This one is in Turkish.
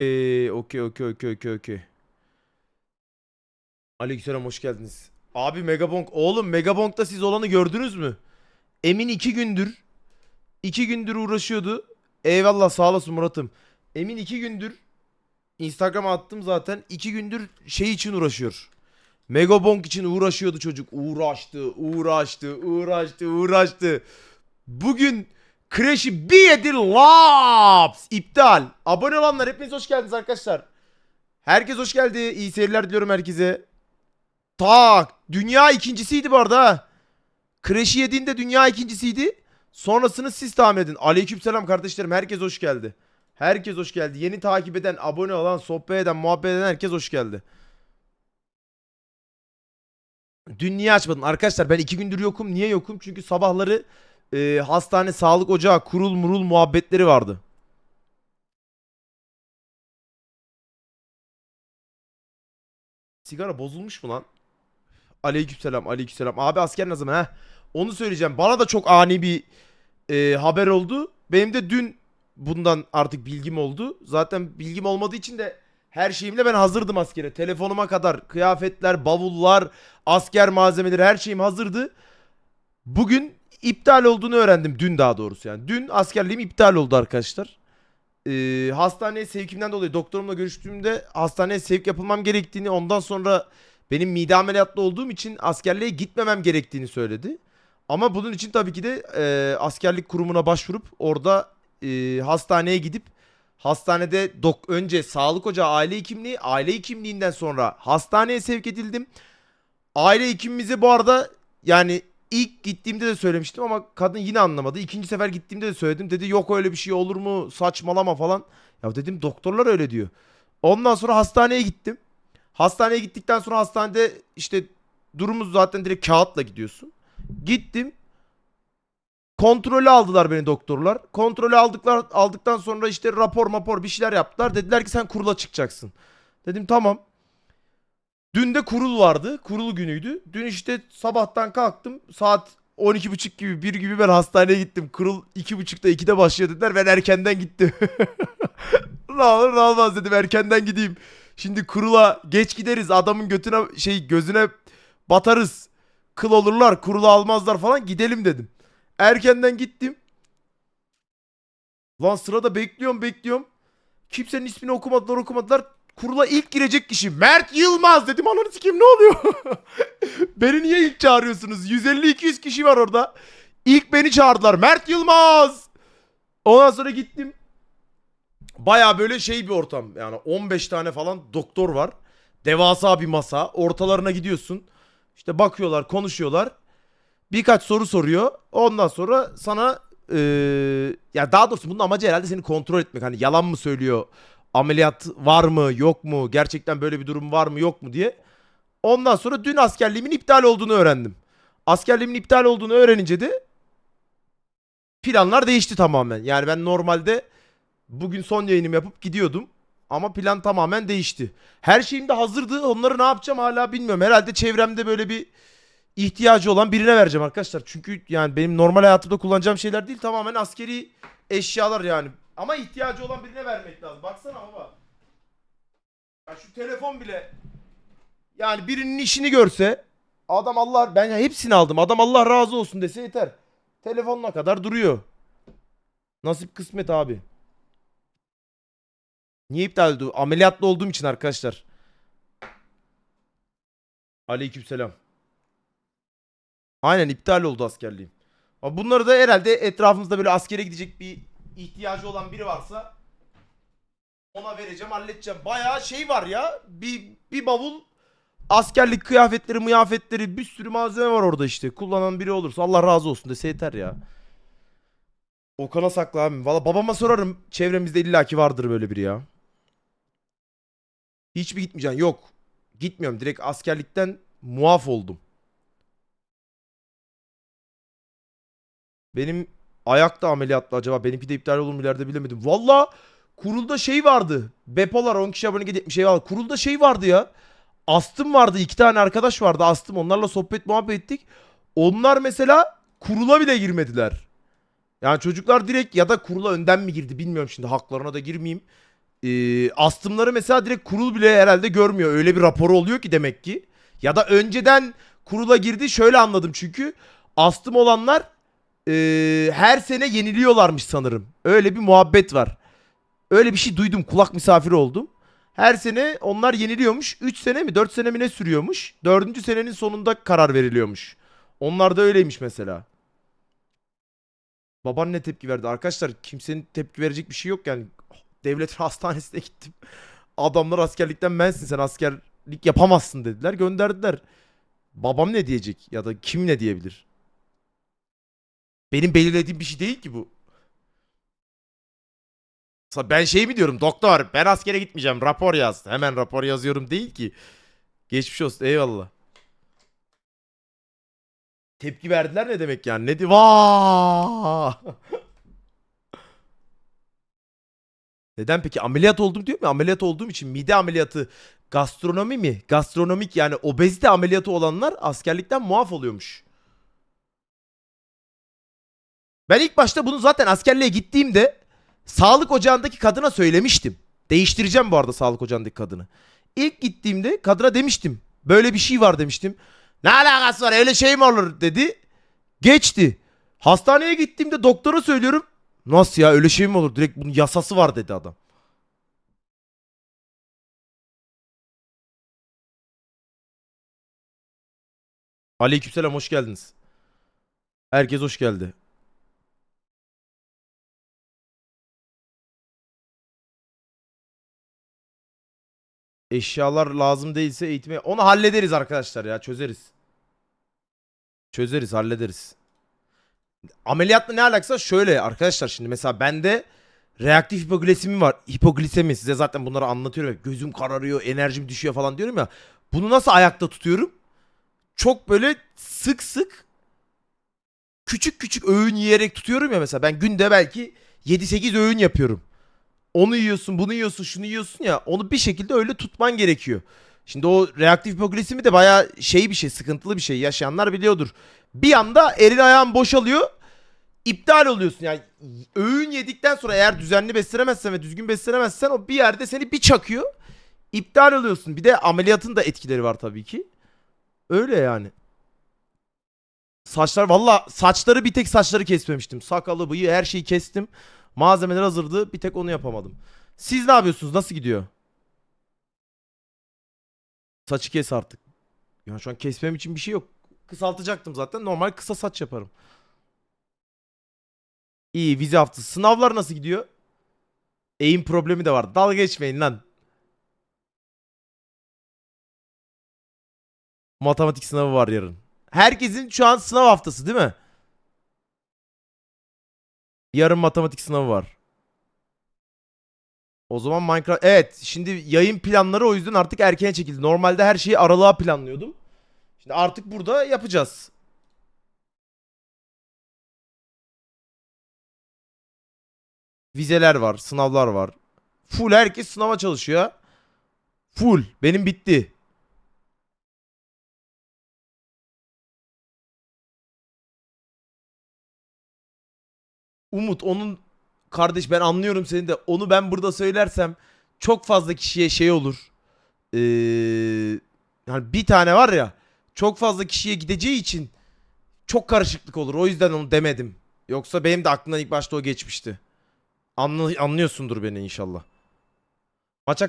Ee, okey okey okey okey okey. Aleykümselam hoş geldiniz. Abi Megabonk. Oğlum Megabonk'ta siz olanı gördünüz mü? Emin iki gündür iki gündür uğraşıyordu. Eyvallah sağ olasın Murat'ım. Emin iki gündür Instagram'a attım zaten. iki gündür şey için uğraşıyor. Megabonk için uğraşıyordu çocuk. Uğraştı, uğraştı, uğraştı, uğraştı. Bugün Crash'i bir yedi laps. İptal. Abone olanlar hepiniz hoş geldiniz arkadaşlar. Herkes hoş geldi. İyi seyirler diliyorum herkese. Tak. Dünya ikincisiydi bu arada. Crash'i yediğinde dünya ikincisiydi. Sonrasını siz tahmin edin. Aleykümselam kardeşlerim. Herkes hoş geldi. Herkes hoş geldi. Yeni takip eden, abone olan, sohbet eden, muhabbet eden herkes hoş geldi. Dün niye açmadın? Arkadaşlar ben iki gündür yokum. Niye yokum? Çünkü sabahları e, hastane, sağlık ocağı, kurul murul muhabbetleri vardı. Sigara bozulmuş mu lan? Aleykümselam, aleykümselam. Abi asker ne zaman ha? Onu söyleyeceğim. Bana da çok ani bir e, haber oldu. Benim de dün bundan artık bilgim oldu. Zaten bilgim olmadığı için de her şeyimle ben hazırdım askere. Telefonuma kadar kıyafetler, bavullar, asker malzemeleri her şeyim hazırdı. Bugün iptal olduğunu öğrendim. Dün daha doğrusu yani. Dün askerliğim iptal oldu arkadaşlar. Ee, hastaneye sevkimden dolayı doktorumla görüştüğümde hastaneye sevk yapılmam gerektiğini ondan sonra benim mide ameliyatlı olduğum için askerliğe gitmemem gerektiğini söyledi. Ama bunun için tabii ki de e, askerlik kurumuna başvurup orada e, hastaneye gidip hastanede dok önce sağlık ocağı aile hekimliği, aile hekimliğinden sonra hastaneye sevk edildim. Aile hekimimize bu arada yani ilk gittiğimde de söylemiştim ama kadın yine anlamadı. İkinci sefer gittiğimde de söyledim. Dedi yok öyle bir şey olur mu saçmalama falan. Ya dedim doktorlar öyle diyor. Ondan sonra hastaneye gittim. Hastaneye gittikten sonra hastanede işte durumumuz zaten direkt kağıtla gidiyorsun. Gittim. Kontrolü aldılar beni doktorlar. Kontrolü aldıklar aldıktan sonra işte rapor mapor bir şeyler yaptılar. Dediler ki sen kurula çıkacaksın. Dedim tamam. Dün de kurul vardı. Kurul günüydü. Dün işte sabahtan kalktım. Saat 12.30 gibi 1 gibi ben hastaneye gittim. Kurul 2.30'da 2'de başlıyor dediler. Ben erkenden gittim. ne olur ne olmaz dedim erkenden gideyim. Şimdi kurula geç gideriz. Adamın götüne şey gözüne batarız. Kıl olurlar kurula almazlar falan gidelim dedim. Erkenden gittim. Lan sırada bekliyorum bekliyorum. Kimsenin ismini okumadılar okumadılar. Kurula ilk girecek kişi Mert Yılmaz dedim ananı sikeyim ne oluyor? beni niye ilk çağırıyorsunuz? 150-200 kişi var orada. İlk beni çağırdılar. Mert Yılmaz. Ondan sonra gittim. Baya böyle şey bir ortam. Yani 15 tane falan doktor var. Devasa bir masa. Ortalarına gidiyorsun. İşte bakıyorlar, konuşuyorlar. Birkaç soru soruyor. Ondan sonra sana eee, ya daha doğrusu bunun amacı herhalde seni kontrol etmek. Hani yalan mı söylüyor? Ameliyat var mı, yok mu? Gerçekten böyle bir durum var mı, yok mu diye. Ondan sonra dün askerliğimin iptal olduğunu öğrendim. Askerliğimin iptal olduğunu öğrenince de planlar değişti tamamen. Yani ben normalde bugün son yayınımı yapıp gidiyordum. Ama plan tamamen değişti. Her şeyim de hazırdı. Onları ne yapacağım hala bilmiyorum. Herhalde çevremde böyle bir ihtiyacı olan birine vereceğim arkadaşlar. Çünkü yani benim normal hayatımda kullanacağım şeyler değil. Tamamen askeri eşyalar yani. Ama ihtiyacı olan birine vermek lazım. Baksana baba. Ya şu telefon bile yani birinin işini görse adam Allah ben hepsini aldım. Adam Allah razı olsun dese yeter. Telefonuna kadar duruyor. Nasip kısmet abi. Niye iptal oldu? Ameliyatlı olduğum için arkadaşlar. Aleykümselam. Aynen iptal oldu askerliğim. Bunları da herhalde etrafımızda böyle askere gidecek bir ihtiyacı olan biri varsa ona vereceğim, halledeceğim. Bayağı şey var ya. Bir, bir bavul askerlik kıyafetleri, mıyafetleri bir sürü malzeme var orada işte. Kullanan biri olursa Allah razı olsun dese yeter ya. Okan'a sakla abi. Valla babama sorarım. Çevremizde illaki vardır böyle biri ya. Hiç mi gitmeyeceksin? Yok. Gitmiyorum. Direkt askerlikten muaf oldum. Benim ayakta ameliyatlı acaba. Benimki de iptal olur mu ileride bilemedim. Valla kurulda şey vardı. Bepolar 10 kişi abone gitmiş şey vardı. Kurulda şey vardı ya. Astım vardı. iki tane arkadaş vardı. Astım. Onlarla sohbet muhabbet ettik. Onlar mesela kurula bile girmediler. Yani çocuklar direkt ya da kurula önden mi girdi bilmiyorum şimdi. Haklarına da girmeyeyim. Ee, astımları mesela direkt kurul bile herhalde görmüyor. Öyle bir raporu oluyor ki demek ki. Ya da önceden kurula girdi şöyle anladım çünkü. Astım olanlar ee, her sene yeniliyorlarmış sanırım. Öyle bir muhabbet var. Öyle bir şey duydum. Kulak misafiri oldum. Her sene onlar yeniliyormuş. 3 sene mi 4 sene mi ne sürüyormuş. 4. senenin sonunda karar veriliyormuş. Onlar da öyleymiş mesela. Baban ne tepki verdi? Arkadaşlar kimsenin tepki verecek bir şey yok yani. Devlet hastanesine gittim. Adamlar askerlikten bensin sen askerlik yapamazsın dediler. Gönderdiler. Babam ne diyecek ya da kim ne diyebilir? Benim belirlediğim bir şey değil ki bu. Ben şey mi diyorum doktor ben askere gitmeyeceğim rapor yaz. Hemen rapor yazıyorum değil ki. Geçmiş olsun eyvallah. Tepki verdiler ne demek yani? Ne di! Neden peki ameliyat oldum diyor mu? Ameliyat olduğum için mide ameliyatı gastronomi mi? Gastronomik yani obezite ameliyatı olanlar askerlikten muaf oluyormuş. Ben ilk başta bunu zaten askerliğe gittiğimde sağlık ocağındaki kadına söylemiştim. Değiştireceğim bu arada sağlık ocağındaki kadını. İlk gittiğimde kadına demiştim. Böyle bir şey var demiştim. Ne alakası var öyle şey mi olur dedi. Geçti. Hastaneye gittiğimde doktora söylüyorum. Nasıl ya öyle şey mi olur? Direkt bunun yasası var dedi adam. Aleykümselam hoş geldiniz. Herkes hoş geldi. Eşyalar lazım değilse eğitime... Onu hallederiz arkadaşlar ya çözeriz. Çözeriz hallederiz. Ameliyatla ne alakası? Şöyle arkadaşlar şimdi mesela bende reaktif hipoglisemi var. Hipoglisemi size zaten bunları anlatıyorum. Gözüm kararıyor, enerjim düşüyor falan diyorum ya. Bunu nasıl ayakta tutuyorum? Çok böyle sık sık küçük küçük öğün yiyerek tutuyorum ya mesela. Ben günde belki 7-8 öğün yapıyorum. Onu yiyorsun, bunu yiyorsun, şunu yiyorsun ya. Onu bir şekilde öyle tutman gerekiyor. Şimdi o reaktif hipoglisemi de bayağı şey bir şey, sıkıntılı bir şey. Yaşayanlar biliyordur. Bir anda elin ayağın boşalıyor. iptal oluyorsun. Yani öğün yedikten sonra eğer düzenli beslenemezsen ve düzgün beslenemezsen o bir yerde seni bir çakıyor. İptal oluyorsun. Bir de ameliyatın da etkileri var tabii ki. Öyle yani. Saçlar valla saçları bir tek saçları kesmemiştim. Sakalı, bıyığı her şeyi kestim. Malzemeler hazırdı. Bir tek onu yapamadım. Siz ne yapıyorsunuz? Nasıl gidiyor? Saçı kes artık. Ya şu an kesmem için bir şey yok. Kısaltacaktım zaten. Normal kısa saç yaparım. İyi vize haftası. Sınavlar nasıl gidiyor? Eğim problemi de var. Dalga geçmeyin lan. Matematik sınavı var yarın. Herkesin şu an sınav haftası değil mi? Yarın matematik sınavı var. O zaman Minecraft... Evet şimdi yayın planları o yüzden artık erken çekildi. Normalde her şeyi aralığa planlıyordum. Şimdi artık burada yapacağız. Vizeler var, sınavlar var. Full herkes sınava çalışıyor. Full. Benim bitti. Umut onun kardeş ben anlıyorum seni de onu ben burada söylersem çok fazla kişiye şey olur. Ee, yani bir tane var ya çok fazla kişiye gideceği için çok karışıklık olur. O yüzden onu demedim. Yoksa benim de aklımdan ilk başta o geçmişti. Anlı, anlıyorsundur beni inşallah. Maça kadar